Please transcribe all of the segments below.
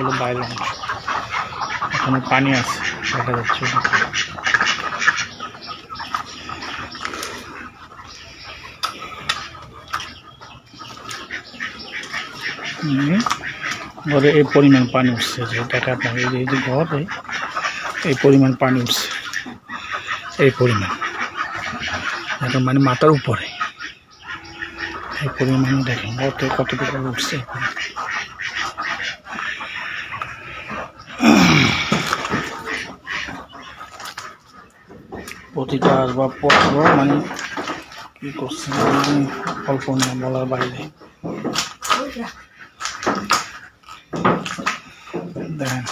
হলো বাইরে এখানে পানি আছে, দেখা যাচ্ছে। ঘরে এই পরিমাণ পানি উঠছে, যে দেখা আপনার এই যে ঘর, এই- পরিমাণ পানি উঠছে। এই পরিমাণ। এটা মানে মাথার উপরে। এই পরিমাণ দেখেন থেকে কতটুকু উঠছে। প্রতিটা আসবাবপত্র মানে কি করছে অল্প না বলার বাইরে। দেখেন।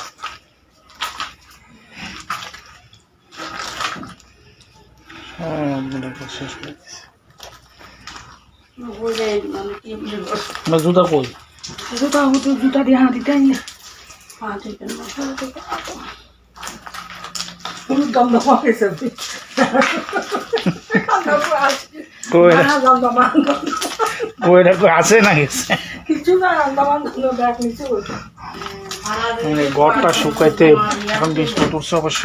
তো শেষ করে। আমার জুতা কই জুতা হুতো জুতা দিয়ে হাঁটি টাই হলুদ দম দমা হয়েছে কই কই কই আছে না গেছে কিছু? না আন্দামান ব্যাগ নিচে ওইটা মানে ঘরটা শুকাইতে এখন বৃষ্টি উঠছে অবশ্য।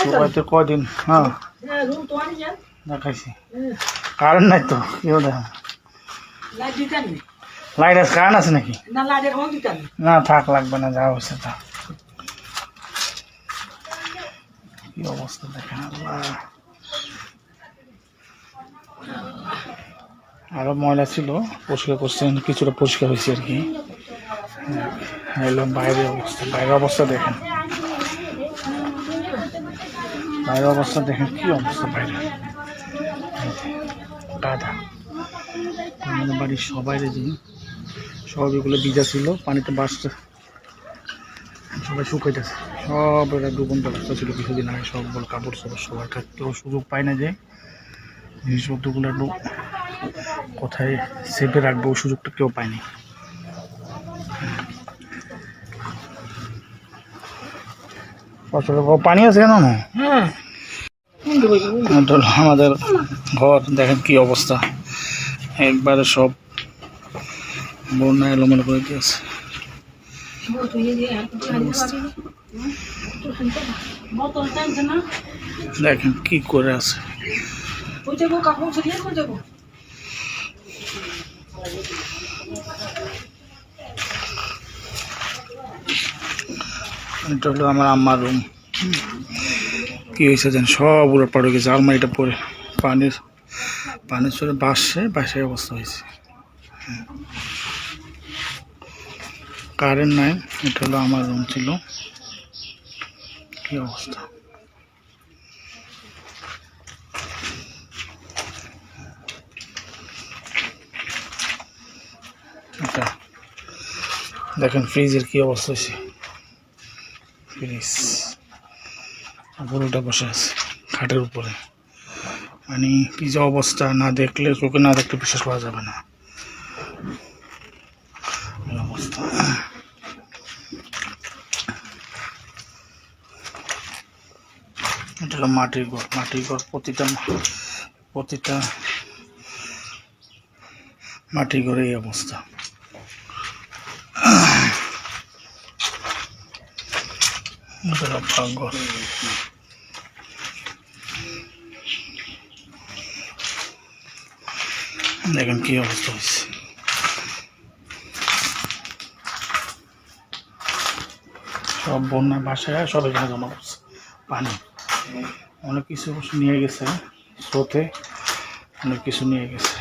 শুকাইতে কয়দিন? হ্যাঁ। হ্যাঁ রুম তো আনি যান দেখাইছি। কারেন্ট নাই তো কেউ দেখা লাইট আছে কারেন্ট আছে নাকি? না থাক লাগবে না যা হয়েছে তা কি অবস্থা দেখেন আল্লাহ। আরও ময়লা ছিল, পরিষ্কার করছেন, কিছুটা পরিষ্কার হয়েছে আর কি। এলো বাইরের অবস্থা বাইরের অবস্থা দেখেন। বাইরের অবস্থা দেখেন, কি অবস্থা বাইরে। দাদা আমাদের বাড়ির সবাই যে সব এগুলো ভিজা ছিল, পানিতে বাসতে সবাই শুকাইতেছে সব এরা ডুবন্ত অবস্থা ছিল কিছুদিন আগে সব সবগুলো কাপড় সব সবার কেউ সুযোগ পায় না যে জিনিসপত্রগুলো একটু কোথায় সেফে রাখব ওই সুযোগটা কেউ পায়নি পানি আছে কেন না? হ্যাঁ। আমাদের ঘর দেখেন কি অবস্থা। একবারে সব বন্যা এলোমেলো করে দিয়েছে দেখেন কি করে আছে। এটা হলো আমার আম্মার রুম কি হয়েছে যেন সব উড়ে পড়ে গেছে। আলমারিটা পরে পানির পানির চলে বাসে অবস্থা হয়েছে। কারেন্ট নাই, এটা হলো আমার রুম ছিল। কি অবস্থা? এটা দেখেন ফ্রিজের কি অবস্থা হয়েছে। ফ্রিজ পুরোটা বসে আছে, খাটের উপরে। মানে কি যে অবস্থা, না দেখলে চোখে না দেখলে বিশ্বাস করা যাবে না। এটা হলো মাটির ঘর। মাটির ঘর প্রতিটা প্রতিটা মাটির ঘরে এই অবস্থা। দেখেন কি অবস্থা হয়েছে। সব বন্যা বাসায় সব এখানে জমা পানি। অনেক কিছু অবশ্য নিয়ে গেছে স্রোতে অনেক কিছু নিয়ে গেছে